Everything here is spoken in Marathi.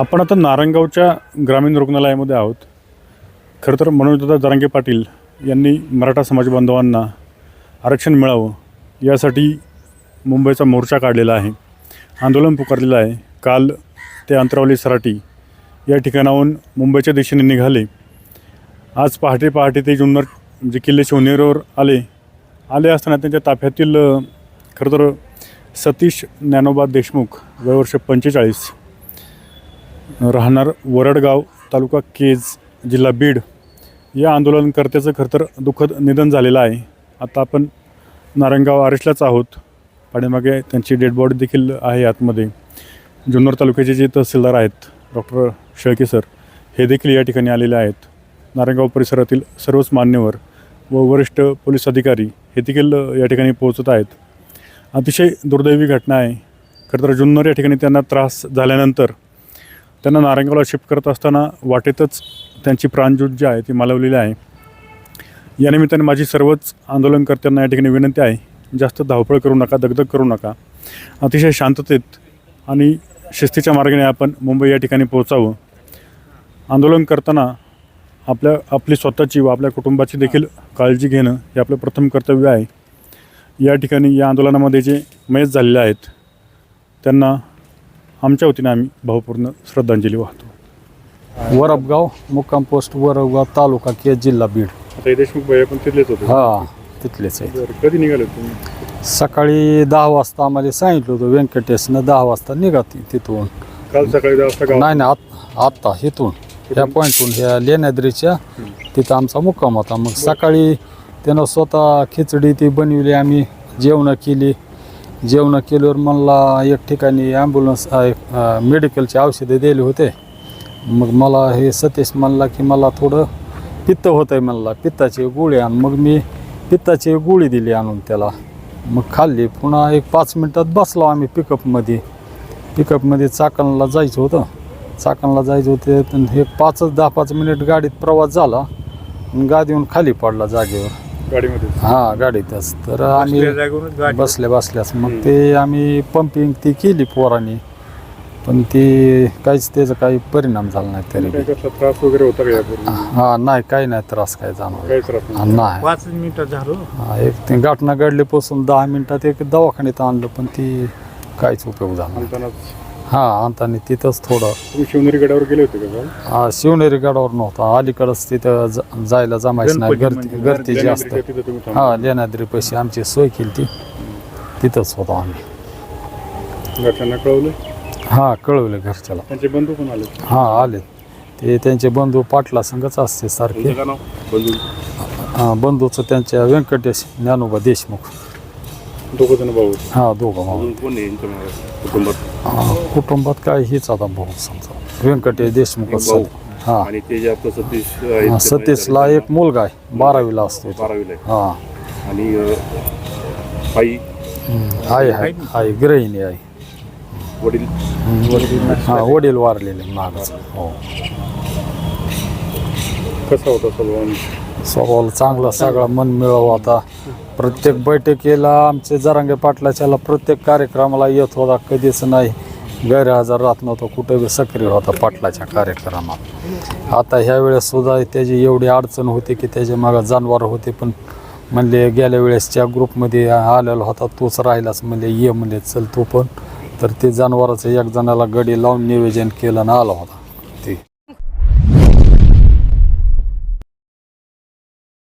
आपण आता नारायणगावच्या ग्रामीण रुग्णालयामध्ये आहोत. खरं तर मनोजदादा जरांगे पाटील यांनी मराठा समाज बांधवांना आरक्षण मिळावं यासाठी मुंबईचा मोर्चा काढलेला आहे. आंदोलन पुकारलेलं आहे. काल ते अंतरावली सराटी या ठिकाणाहून मुंबईच्या दिशेने निघाले. आज पहाटे पहाटे ते जुन्नर जे किल्ले शिवनेरीवर आले आले असताना त्यांच्या ताफ्यातील खरं तर सतीश ज्ञानोबा देशमुख वयवर्ष पंचेचाळीस राहणार वरडगाव तालुका केज जिल्हा बीड. या आंदोलनकर्त्याचं खरं तर दुःखद निधन झालेलं आहे. आता आपण नारायणगाव आरेशलाच आहोत. पाठीमागे त्यांची डेड बॉडी देखील आहे आतमध्ये. जुन्नर तालुक्याचे जे तहसीलदार आहेत डॉक्टर शेळके सर हे देखील या ठिकाणी आलेले आहेत. नारायणगाव परिसरातील सर्वच मान्यवर व वरिष्ठ पोलीस अधिकारी हे देखील या ठिकाणी पोहोचत आहेत. अतिशय दुर्दैवी घटना आहे. खरं तर जुन्नर या ठिकाणी त्यांना त्रास झाल्यानंतर त्यांना नारंगावला शिफ्ट करत असताना वाटेतच त्यांची प्राणज्योत जी आहे ती मालवलेली आहे. या निमित्ताने माझी सर्वच आंदोलनकर्त्यांना या ठिकाणी विनंती आहे जास्त धावपळ करू नका दगदग करू नका. अतिशय शांततेत आणि शिस्तीच्या मार्गाने आपण मुंबई या ठिकाणी पोहोचावं. आंदोलन करताना आपल्या आपली स्वतःची व आपल्या कुटुंबाची देखील काळजी घेणं हे आपलं प्रथम कर्तव्य आहे. या ठिकाणी या आंदोलनामध्ये जे मयत झालेले आहेत त्यांना आमच्या वतीने आम्ही भावपूर्ण श्रद्धांजली वाहतो. वरबगाव मुक्काम पोस्ट वरबगाव तालुका केज जिल्हा बीड. आता हे देशमुख भाई पण तिथलेच होते. हा तिथलेच आहे बरं, कधी निघाले तुम्ही? सकाळी दहा वाजता आम्हाला सांगितलं होतं व्यंकटेशनं दहा वाजता निघा ति- तिथून. काल सकाळी दहा वाजता गाव नाही नाही आत- आत्ता इथून. ह्या पॉईंटहून ह्या लेण्याद्रीच्या. तिथं आमचा मुक्काम होता. मग सकाळी त्यानं स्वतः खिचडी ती बनवली आम्ही जेवणं केली. जेवणं केल्यावर मला एक ठिकाणी ॲम्ब्युलन्स मेडिकलचे औषधे दिले होते. मग मला हे सतीश म्हणला की मला थोडं पित्त होतं आहे म्हणला पित्ताची गोळी आण. मग मी पित्ताची गोळी दिली आणून त्याला. मग खाल्ली. पुन्हा एक पाच मिनटात बसलो आम्ही पिकअपमध्ये पिकअपमध्ये चाकणला जायचं होतं. चाकणला जायचं होते तर हे पाचच दहा पाच मिनिट गाडीत प्रवास झाला. गादी येऊन खाली पडला जागेवर. गाडीमध्ये? हां गाडीतच. तर आम्ही बसल्या बसल्यास मग ते आम्ही पंपिंग ती केली पोरांनी. पण ती काहीच त्याचा काही परिणाम झाला नाही तरी कसला त्रास वगैरे होता का यापूर्वी? हा नाही काही नाही त्रास काय जाणवला काही त्रास नाही. नाही. पाच मिनिटं झालो? हा, एक ते घटना घडलीपासून दहा मिनिटात एक दवाखान्यात आणलं पण ती काहीच उपयोग झाला नाही. हा आणताना तिथंच थोडं. तुम्ही शिवनेरी गडावर गेले होते का? हा, शिवनेरी गडावर नव्हता. अलीकडंच तिथं ज- जायला जमायचं नाही. गणपती गर्दी म्हणजे गर्दी तिथं तुम्ही थांबले. हा लेण्याद्री पैसे आमची सोय केली. ती तिथंच होतो आम्ही. घरच्यांना कळवलं? हा कळवलं घरच्याला. त्यांचे बंधू पण आले? हा आले. ते त्यांचे बंधू पाटला संघच असते सारखे. बंधू. हा, बंधूचं त्यांच्या व्यंकटेश ज्ञानोबा देशमुख. दोघं जण भाऊ होते. हा दोघं भाऊ. कोण आहे यांच्या मागे? कुटुंबात? कुटुंबात काय हेच आता भाऊ समजा. व्यंकटेश देशमुखच भाऊ. हा. आणि ते जे आपलं सतीश सतीशला एक मुलगा आहे. बारावीला असतो तो. बारावीला आहे. हा. आणि अं, आई. आहे आहे. आहे गृहिणी आहे. वडील. हा वडील वारलेले मागच हो. कसा होता सलवान स्वभावाला चांगला सगळा मन मिळावा आता. प्रत्येक बैठकीला आमचे जरांगे पाटलाच्याला प्रत्येक कार्यक्रमाला येत होता कधीच नाही. गैरहजर राहत नव्हता कुठे बी सक्रिय होता पाटलाच्या कार्यक्रमात. आता ह्या सुद्धा त्याची एवढी अडचण होती की त्याच्या मागं जनावर होते पण म्हणले गेल्या वेळेसच्या ग्रुपमध्ये आलेला होता तोच राहिलाच म्हणले ये म्हणले चल तू पण. तर ते जनावराचं एक जणाला गडी लावून नियोजन केलं आणि आला होता.